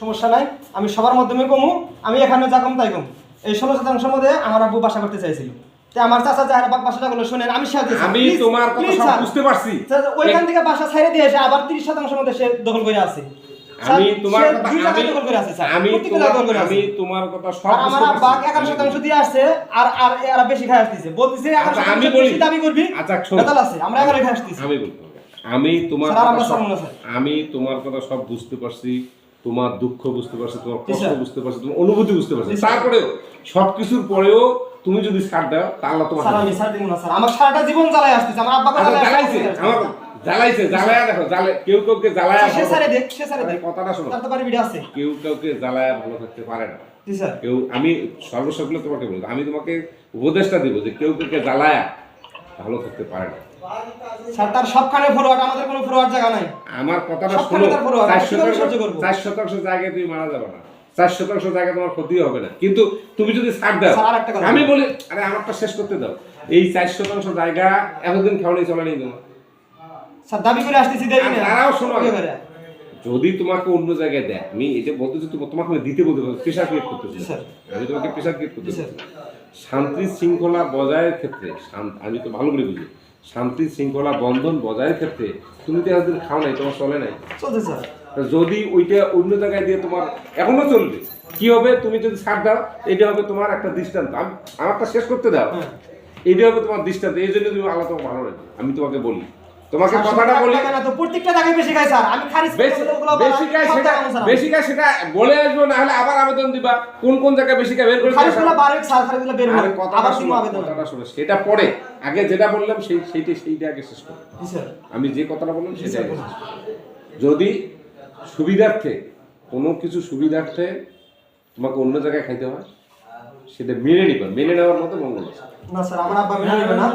সমস্যা নাই আমি সবার মাধ্যমে কমু আমি এখানে যা কম তাই কম এই ষোলো শতাংশের মধ্যে আমার আব্বু বাসা করতে চাইছিল তো আমার চাচা যারা বাসাটা গুলো শোনেন আমি চাই। আমি তোমার কথা। বুঝতে পারছি ওইখান থেকে বাসা ছেড়ে দিয়ে এসে আবার তিরিশ শতাংশের মধ্যে সে দখল করে আছে আমি তোমার কথা আমি আমি তোমার কথা সব আমার পারছি। এগারো শতাংশ দিয়ে আসছে আর আর এরা বেশি খাই আসতেছে বলতেছে আচ্ছা, শতাংশ আমি বলি। দাবি করবি আচ্ছা। বেতাল আছে আমরা এগারো খাই আসতেছি আমি বলতে আমি তোমার কথা। আমি তোমার কথা সব বুঝতে পারছি তোমার দুঃখ বুঝতে পারছি তোমার কষ্ট বুঝতে পারছি তোমার অনুভূতি বুঝতে পারছি। তারপরেও সবকিছুর পরেও তুমি যদি ছাড় দাও তাহলে তোমার স্যার আমি স্যার দিব না স্যার। আমার সারাটা জীবন জ্বালায় আসতেছে আমার আচ্ছা, জ্বালাইছে আমার জ্বালাইছে জ্বালায়া দেখো জ্বালে কেউ কাউকে জ্বালায়া সে ভালো- স্যারে দেখ সে স্যারে দেখ। কথাটা শোনো। তার তো বাড়ি ভিড়ে আছে। কেউ কাউকে জ্বালায়া ভালো থাকতে পারে না। জি স্যার। কেউ আমি সর্বসকলে তোমাকে বলব আমি তোমাকে উপদেশটা দিব যে কেউ কাউকে জ্বালায়া ভালো থাকতে পারে না। স্যার তার সবখানে ফরওয়ার্ড আমাদের কোনো ফরওয়ার্ড জায়গা নাই আমার কথাটা সবখানে শোনো তার forward, চার আমি কীভাবে শতাংশ সহ্য করব? চার শতাংশ জায়গায় তুমি মারা যাবে না চার শতাংশ জায়গায় তোমার ক্ষতি হবে না কিন্তু তুমি যদি ছাড় দাও স্যার, আরেকটা কথা আমি বলি। বলি আরে আমারটা শেষ করতে দাও এই চার শতাংশ জায়গা এতদিন খাওয়ানি চলানি তোমার স্যার দাবি করে আসতেছি দেরি না তারাও শোনো। যদি তোমাকে অন্য জায়গায় দেয় আমি এটা বলতেছি তোমাকে আমি দিতে বলতে প্রেশার ক্রিয়েট করতেছি। আমি তোমাকে প্রেশার ক্রিয়েট করতে জি, স্যার। শান্তি শৃঙ্খলা বজায়ের ক্ষেত্রে আমি তো ভালো করে বুঝি শান্তি শৃঙ্খলা বন্ধন বজায়ের ক্ষেত্রে তুমি তো একদিন খাও নাই তোমার চলে নাই। চলছে স্যার। যদি ওইটা অন্য জায়গায় দিয়ে তোমার এখনও চলবে কি হবে তুমি যদি ছাড় দাও এটা হবে তোমার একটা দৃষ্টান্ত। আমি আমারটা শেষ করতে দাও। হ্যাঁ। এটা হবে তোমার দৃষ্টান্ত এই জন্য তুমি আল্লাহ তোমার ভালো লাগে আমি তোমাকে বলি। তোমাকে কথাটা বলি না তো প্রত্যেকটা জায়গায় বেশি খায় স্যার। আমি খারিজ বেশি খায় সেটা। বেশি খায় সেটা বলে আসব না হলে আবার আবেদন দিবা। কোন কোন জায়গায় বেশি খায় বের করে খারিজ। গুলো বারো স্যার খারিজগুলো বের কথাটা আবার শোনো আবেদন কথাটা শোনো সেটা পরে। আগে যেটা বললাম সেই সেইটা সেইটা আগে শেষ করো। আমি যে কথাটা বললাম সেটা করো। যদি সুবিধার্থে কোনো কিছু সুবিধার্থে তোমাকে অন্য জায়গায় খাইতে হয় সেটা মেনে নিবা। মেনে নেওয়ার মতো মঙ্গল আছে। না স্যার আমার আব্বা মেনে নেবে না।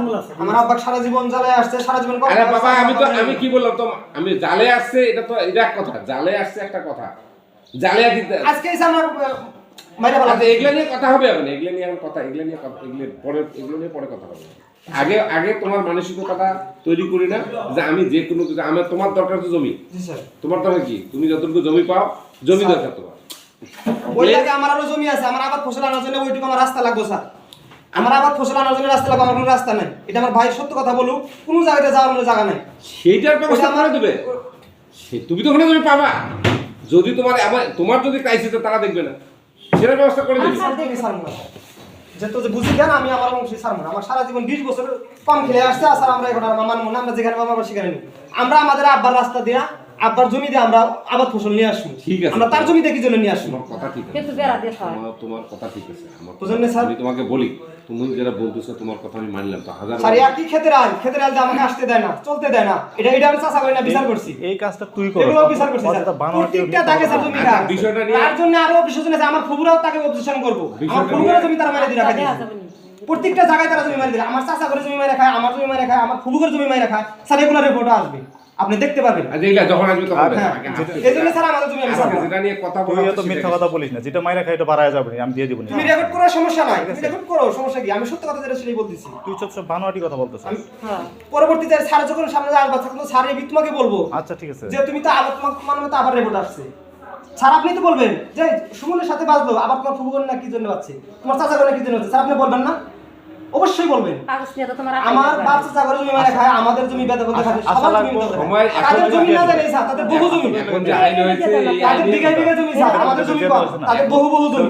আমার আব্বা সারা জীবন জ্বালায় আসছে সারা জীবন আরে বাবা আমি তো আমি কি বললাম তো আমি জালে আসছে এটা তো এটা কথা। জালে আসছে একটা কথা। জালে দিতে আজকে এসে আমার মাইরা বলা এগুলো নিয়ে কথা হবে এখন। এগুলো নিয়ে এখন কথা এগুলো নিয়ে কথা এগুলো পরে এগুলো নিয়ে পরে কথা হবে। আগে আগে তোমার মানসিকতাটা তৈরি করি না যে আমি যে কোনো কিছু আমার তোমার দরকার তো জমি। তোমার দরকার কি? তুমি যতটুকু জমি পাও জমি দরকার তোমার। আমার আরও জমি আছে আমার আবার ফসল আনার জন্য ওইটুকু আমার রাস্তা লাগবে স্যার। আমার আবার ফসল আনার জন্য রাস্তা লাগবে আমার কোনো রাস্তা নাই। এটা আমার ভাই সত্য কথা বলুক কোনো জায়গাতে যাওয়ার মতো জায়গা নাই। সেইটার ব্যবস্থা আমার- দেবে। সে তুমি তো ওখানে তুমি পাবা। যদি তোমার আমার তোমার যদি ক্রাইসিস তারা দেখবে না। সেটার ব্যবস্থা করে দেবে। স্যার দেখি স্যার। যেহেতু যে বুঝি কেন আমি আমার অংশী মনে হয়। আমার সারা জীবন বিশ বছর কম খেলে আসছে আর আমরা এখন আর মানবো না আমরা যেখানে পাবো আমরা সেখানে আমরা আমাদের আব্বার রাস্তা দিয়া আব্বার জমি দিয়ে আমরা আবার ফসল নিয়ে আসব। ঠিক আছে। আমরা তার জমিতে কি জন্য নিয়ে আসব? কথা ঠিক আছে। কিন্তু বেড়া দিয়ে হয়। তোমার তোমার কথা ঠিক আছে। আমার বুঝলেন না, স্যার? আমি তোমাকে বলি তুমি যেটা বলতেছো তোমার কথা আমি মানলাম তো হাজার স্যার একই ক্ষেতের আল ক্ষেতের আল আমাকে আসতে দেয় না চলতে দেয় না। এটা এটা আমি চাষা করি না বিচার করছি। এই কাজটা তুই করো। এগুলো বিচার করছি স্যার। প্রত্যেকটা তাকে স্যার আচ্ছা, বিষয়টা নিয়ে- তার জন্য আরও অভিযোজন আছে আমার ফুবুরাও তাকে অভিযোজন করব। আমার ফুবুরা জমি তারা মেরে দিয়ে রাখা দিয়েছে। প্রত্যেকটা জায়গায় তারা জমি মারি দিলে আমার চাষা করে জমি মারে খায় আমার জমি মারে খায় আমার ফুবুকের জমি মারে খায় স্যার এগুলো রিপোর্ট আসবে। আপনি দেখতে পাবেন আচ্ছা এগুলা যখন আসবে তখন। হ্যাঁ আগে আসতে এই জন্য স্যার আমাদের জমি আমি ছাড়বো না। যেটা নিয়ে কথা বলা তুই এত মিথ্যা কথা বলিস না যেটা মাইরা খাই এটা বাড়ায় যাবে না, আমি দিয়ে দিব না তুমি রেকর্ড করার সমস্যা নাই। তুমি রেকর্ড করো সমস্যা কি? আমি সত্য কথা যেটা সেটাই বলতেছি। তুই সব সব বানোয়াটি কথা বলতেছিস। হ্যাঁ। পরবর্তীতে স্যার যখন সামনে আসবে তখন তো স্যার আমি তোমাকে বলব। আচ্ছা ঠিক আছে। যে তুমি তো আবার তোমার মানবে তো আবার রেকর্ড আসছে। স্যার আপনি তো বলবেন যে সুমনের সাথে বাজলো আবার তোমার ফুবু না কি জন্য বাজছে তোমার চাচা কি জন্য হচ্ছে স্যার আপনি বলবেন না? অবশ্যই বলবেন। কাগজ নিয়ে তো তোমার আমার বাপ চাচা করে জমি খায় আমাদের জমি বেদে বলতে খায় সবার জমি সময় তাদের জমি না জানে স্যার তাদের বহু জমি। তাদের বিঘায় বিঘা জমি স্যার আমাদের জমি কম। তাদের বহু বহু জমি।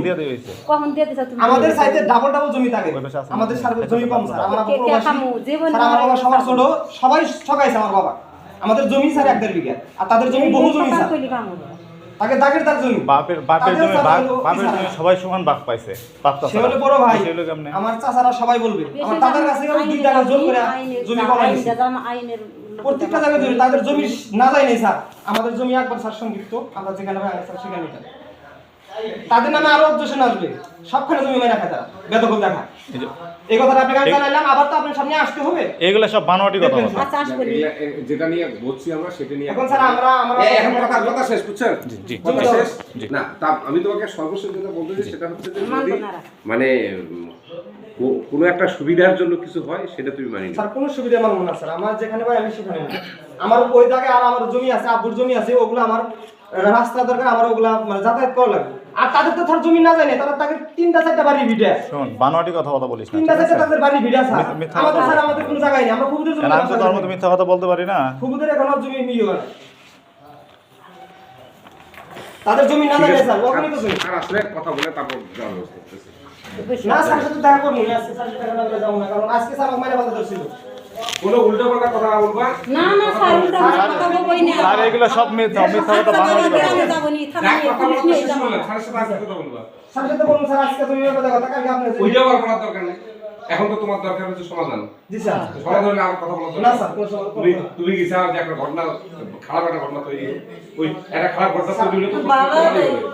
কখন দিয়ে দিছো তুমি? আমাদের সাইডে ডাবল ডাবল জমি থাকে? আমাদের সার জমি কম স্যার। আমার প্রবাসী। স্যার আমার বাবা সবার ছোট সবাই ঠকাইছে আমার বাবা। আমাদের জমি স্যার এক দেড় বিঘা আর তাদের জমি বহু জমি স্যার। তাকে দাগের জমি বাপের বাপের জমি বাপের। জমি সবাই সমান বাপ পাইছে। বাপ সে হলো বড় ভাই। কেমনে? আমার চাচারা সবাই বলবে। আমার দাদার কাছে আমি দুই টাকা জোর করে জমি নিছি আইনের প্রত্যেকটা জায়গায় জমি তাদের জমি না যায় নাই স্যার। আমাদের জমি একবার স্যার সংযুক্ত আমরা যেখানে ভাই স্যার সেখানে। তাদের নামে আরও অবজেশন আসবে। সবখানে জমি মেরে রাখা তারা। বেদখল দেখা। এই কথাটা আপনাকে আমি জানাইলাম আবার তো আপনার সামনে আসতে হবে। এগুলো সব বানোয়াটি কথা। আচ্ছা আসব যেটা নিয়ে বলছি আমরা সেটা নিয়ে এখন স্যার আমরা আমরা এখন কথা কথা শেষ বুঝছেন? জি, জি। কথা শেষ? না তা আমি তোমাকে সর্বশেষ যেটা বলতে চাই সেটা হচ্ছে যে। মানে কোনো একটা সুবিধার জন্য কিছু হয় সেটা তুমি মানি স্যার কোনো সুবিধা মানবো না স্যার। আমার যেখানে ভাই আমি সেখানে আমার ওই দাগে আর আমার জমি আছে আব্বুর জমি আছে ওগুলো আমার রাস্তা দরকার আমার ওগুলা মানে যাতায়াত করা লাগবে। আর তাদের তো ধর জমি না জানে তারা তাদের তিনটা চারটা বাড়ি ভিড়ে। শোন বানোয়াটি কথা কথা বলিস না তিনটা চারটা তাদের বাড়ি ভিড়ে মিথ্যা আমাদের স্যার আমাদের কোনো জায়গায় নেই আমরা খুবদের জমি আমি তো তোর মতো মিথ্যা কথা বলতে পারি না। খুবদের এখন জমি করে তাদের জমি না জানে স্যার ওখানে তো জমি। আর আসলে কথা বলে তারপর যাওয়ার ব্যবস্থা না স্যার সাথে দেখা করব না আজকে স্যার সাথে দেখা না যাব না কারণ আজকে স্যার আমাকে মাইনে বাধা ধরছিল কোনো উল্টো পাল্টা কথা না বলবা। না না স্যার উল্টা পাল্টা কথা বলবোই না আর এগুলো সব মিথ্যা মিথ্যা কথা যাব নি থানায় কথা পুলিশ নিয়ে শেষ যাব। সাথে কথা বলবা। স্যার সাথে বলুন স্যার আজকে তুমি কথা কথা কালকে আপনি দরকার নেই। এখন তো তোমার দরকার হচ্ছে সমাধান। জি স্যার। সমাধান আর কথা না স্যার তুমি তুমি কি চাও যে একটা ঘটনা খারাপ একটা ঘটনা তৈরি ওই একটা খারাপ ঘটনা তৈরি হলে তো।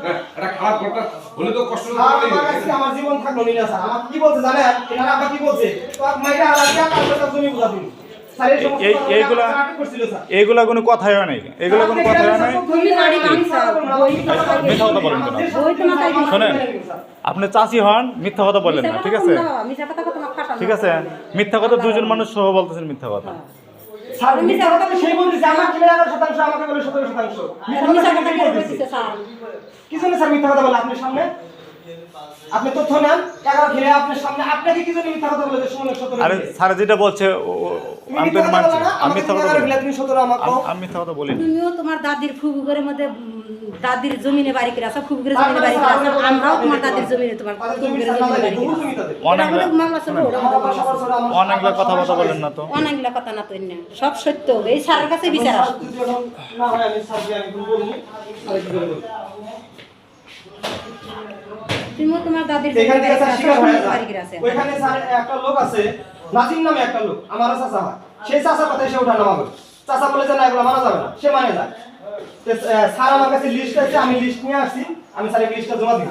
হ্যাঁ, একটা খারাপ ঘটনা হলে তো কষ্ট স্যার আমার হবে। কাছে আমার জীবন থাকল না স্যার। আমার কি বলছে জানেন? এনারা আবার কি বলছে? তো মাইরা বুঝা দিন। এইগুলা- এইগুলা কোনো কথাই হয় নাই এগুলো কোনো হয় নাই মাথায় কথা বলেন কেন? শোনেন আপনি চাষি হন মিথ্যা কথা বললেন না ঠিক আছে মিথ্যা কথা কথা তোমার ফাঁসানো ঠিক আছে মিথ্যা কথা দুজন মানুষ সহ বলতেছেন মিথ্যা কথা কি জন্য স্যার মিথ্যা বলে আপনার সামনে আপনি তথ্য নেন এগারো খেলে আপনার সামনে আপনাকে কি জন্য মিথ্যা কথা বলে যে ষোলো সতেরো আরে স্যার যেটা বলছে আমি তো মানছি আমি আমাকে কথা বলি। তুমি সতেরো আমাকে। আমি- আমি কথা বলি তুমিও তোমার দাদির ফুবুগের মধ্যে দাদির জমিনে বাড়ি করে আছো জমিনে বাড়ি করে আছো। আমরাও তোমার দাদির জমিনে তোমার জমিনে বাড়ি করে অনেকগুলা মামলা ছিল অনেকগুলা কথা কথা বলেন না তো। অনেকগুলা কথা না তো না সব সত্য এই স্যারের কাছে বিচার স্যার আসবে। যদি এখন না হয় আমি স্যার আমি বলব স্যার কি বলব? তুমিও তোমার দাদির জমিনে বাড়ি করে আছো আছে। ওইখানে স্যার একটা লোক আছে নাজিম নামে একটা লোক, আমারও চাচা হয়। সেই চাচার কথায় সে ওঠা নামা করে চাচা বলে যে, না, এগুলো মানা যাবে না, সে মানে যায়। স্যার আমার কাছে লিস্ট আছে আমি লিস্ট নিয়ে আসছি, আমি স্যারের লিস্টটা জমা দিই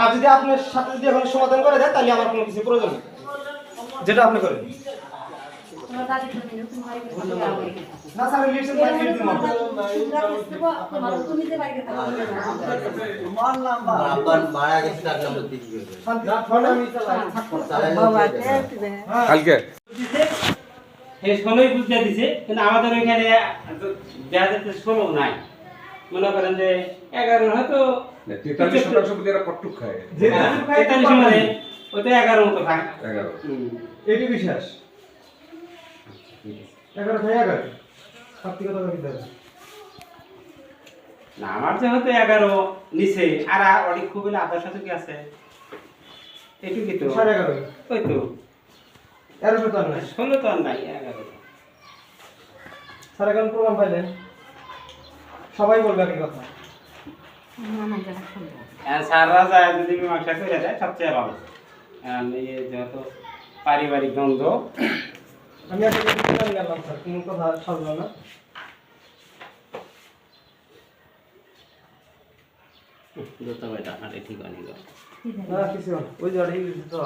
আর যদি আপনার সাথে যদি এখন সমাধান করে দেয়, তাহলে আমার কোনো কিছু প্রয়োজন নেই। যেটা আপনি করেন। না স্যার লিস্টের এর দিন তোমার দাদি- তোমরা লিস্ট দেবো, তোমার তুমি যে বাড়ি থাকো, আমি যাব। আব্বার মারা গেছে তার নাম্বার দিয়ে কি করবে ফোন আমি চালাই থাকব কালকে। এই ষোলোই বুঝতে দিছে কিন্তু আমাদের ওইখানে দেখা যাচ্ছে ষোলো নাই। মনে করেন যে এগারো হয়তো তেতাল্লিশ শতাংশ প্রতি এরা কট্টুক খায়। তেতাল্লিশ মানে ওই এগারো মতো থাকে এগারো। এটি বিশ্বাস? এগারো কথা না আমার যে হয়তো এগারো নিচে আর অনেক খুব হলে সাথে কি আছে? এটুকুই তো? সাড়ে এগারো। ওই তো। এগারোশো তো নাই। ষোলো তো নাই এগারো। প্রোগ্রাম পাইলেন। সবাই বলবে একই কথা। যায় যদি মীমাংসা করে দেয় সবচেয়ে ভালো। যেহেতু পারিবারিক দ্বন্দ্ব আমি কথা শুনে গেলাম স্যার। কোনো কথা সারলো না। দোতা বেটা হাঁটে ঠিক অনেক না কিছু ওই তো।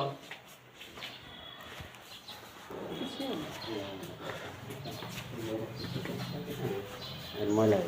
মজা